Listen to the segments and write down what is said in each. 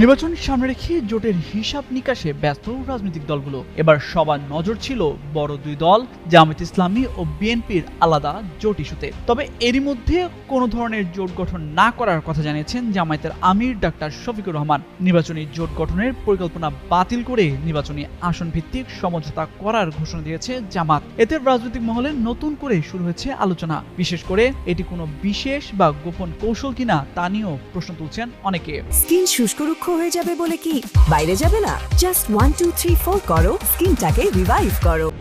নির্বাচন সামনে রেখে জোটের হিসাব নিকাশে ব্যস্ত রাজনৈতিক দলগুলো। এবার সবার নজর ছিল বড় দুই দল, জামায়াত ইসলামী ও বিএনপির আলাদা জোট ইস্যুতে। তবে এরই মধ্যে কোনো ধরনের জোট গঠন না করার কথা জানিয়েছেন জামায়াতের আমির ডাক্তার শফিকুর রহমান। নির্বাচনী জোট গঠনের পরিকল্পনা বাতিল করে নির্বাচনী আসন ভিত্তিক সমঝোতা করার ঘোষণা দিয়েছে জামাত। এতে রাজনৈতিক মহলে নতুন করে শুরু হয়েছে আলোচনা। বিশেষ করে এটি কোনো বিশেষ বা গোপন কৌশল কিনা তা নিয়েও প্রশ্ন তুলছেন অনেকে। স্কিন শুষ্ক রুক্ষ হয়ে যাবে বলে কি? বাইরে যাবে না? Just one two three four করো স্কিনটাকে রিভাইভ করো।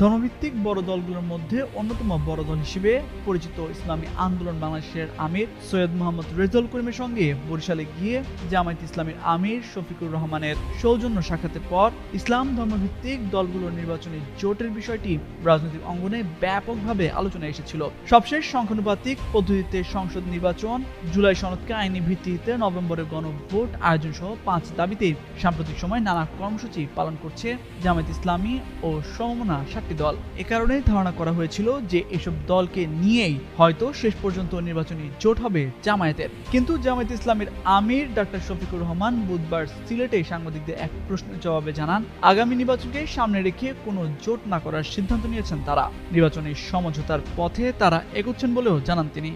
ধর্মভিত্তিক বড় দলগুলোর মধ্যে অন্যতম বড় দল হিসেবে পরিচিত ইসলামী আন্দোলন বাংলাদেশের আমির সৈয়দ মোহাম্মদ রেজাউল করিমের সঙ্গে বরিশালে গিয়ে জামায়াত ইসলামীর আমির শফিকুর রহমানের সৌজন্য সাক্ষাতের পর ইসলাম ধর্মভিত্তিক দলগুলোর নির্বাচনী জোটের বিষয়টি রাজনৈতিক অঙ্গনে ব্যাপকভাবে আলোচনায় এসেছিল। সবশেষ সংখ্যানুপাতিক পদ্ধতিতে সংসদ নির্বাচন, জুলাই সনদকে আইনি ভিত্তিতে নভেম্বরে গণভোট আয়োজন সহ পাঁচ দাবিতে সাম্প্রতিক সময় নানা কর্মসূচি পালন করছে জামায়াত ইসলামী ও সমমনা সাতটি দল। এ কারণেই ধারণা করা হয়েছিল যে এসব দলকে নিয়েই হয়তো শেষ পর্যন্ত নির্বাচনী জোট হবে জামায়াতের। কিন্তু জামায়াত ইসলামের আমির ডাক্তার শফিকুর রহমান বুধবার সিলেটে সাংবাদিকদের এক প্রশ্নের জবাবে জানান, আগামী নির্বাচনকে সামনে রেখে কোনো জোট না করার সিদ্ধান্ত নিয়েছেন তারা। নির্বাচনী সমঝোতার পথে তারা এগোচ্ছেন বলেও জানান তিনি।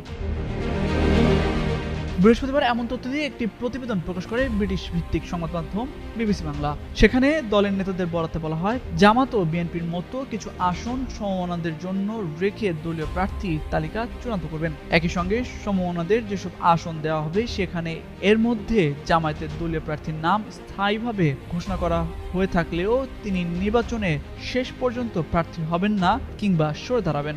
বৃহস্পতিবার এমন তথ্য দিয়ে একটি প্রতিবেদন প্রকাশ করে ব্রিটিশ ভিত্তিক সংবাদ মাধ্যম বিবিসি বাংলা। সেখানে দলের নেতাদের বরাতে বলা হয়, জামাত ও বিএনপির মতো কিছু আসন সমমনাদের জন্য রেখে দলীয় প্রার্থী তালিকা চূড়ান্ত করবেন। একই সঙ্গে সমমনাদের যেসব আসন দেওয়া হবে, সেখানে এর মধ্যে জামায়াতের দলীয় প্রার্থীর নাম স্থায়ীভাবে ঘোষণা করা হয়ে থাকলেও তিনি নির্বাচনে শেষ পর্যন্ত প্রার্থী হবেন না কিংবা সরে দাঁড়াবেন।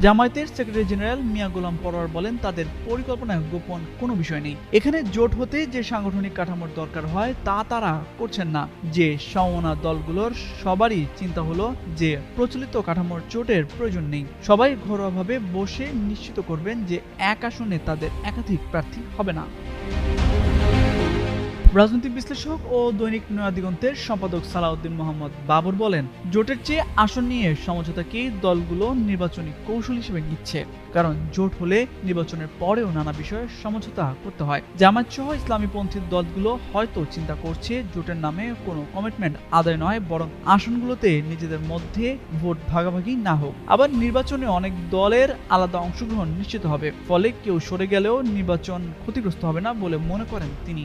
জামায়াতের সেক্রেটারি জেনারেল মিয়া গোলাম পরোয়ার বলেন, তাদের পরিকল্পনায় গোপন কোনো বিষয় নেই। এখানে জোট হতে যে সাংগঠনিক কাঠামোর দরকার হয়, তা তারা করছেন না। যে সমনা দলগুলোর সবারই চিন্তা হলো যে প্রচলিত কাঠামোর জোটের প্রয়োজন নেই। সবাই ঘরোয়াভাবে বসে নিশ্চিত করবেন যে এক আসনে তাদের একাধিক প্রার্থী হবে না। রাজনৈতিক বিশ্লেষক ও দৈনিক নয়াদিগন্তের সম্পাদক সালাউদ্দিন মোহাম্মদ বাবর বলেন, জোটের চেয়ে আসন নিয়ে সমঝোতাকেই দলগুলো নির্বাচনী কৌশল হিসেবে নিচ্ছে। কারণ জোট হলে নির্বাচনের পরেও নানা বিষয়ে সমঝোতা করতে হয়। জামায়াত সহ ইসলামীপন্থী দলগুলো হয়তো চিন্তা করছে জোটের নামে কোনো কমিটমেন্ট আদায় নয়, বরং আসনগুলোতে নিজেদের মধ্যে ভোট ভাগাভাগি না হোক। আবার নির্বাচনে অনেক দলের আলাদা অংশগ্রহণ নিশ্চিত হবে। ফলে কেউ সরে গেলেও নির্বাচন ক্ষতিগ্রস্ত হবে না বলে মনে করেন তিনি।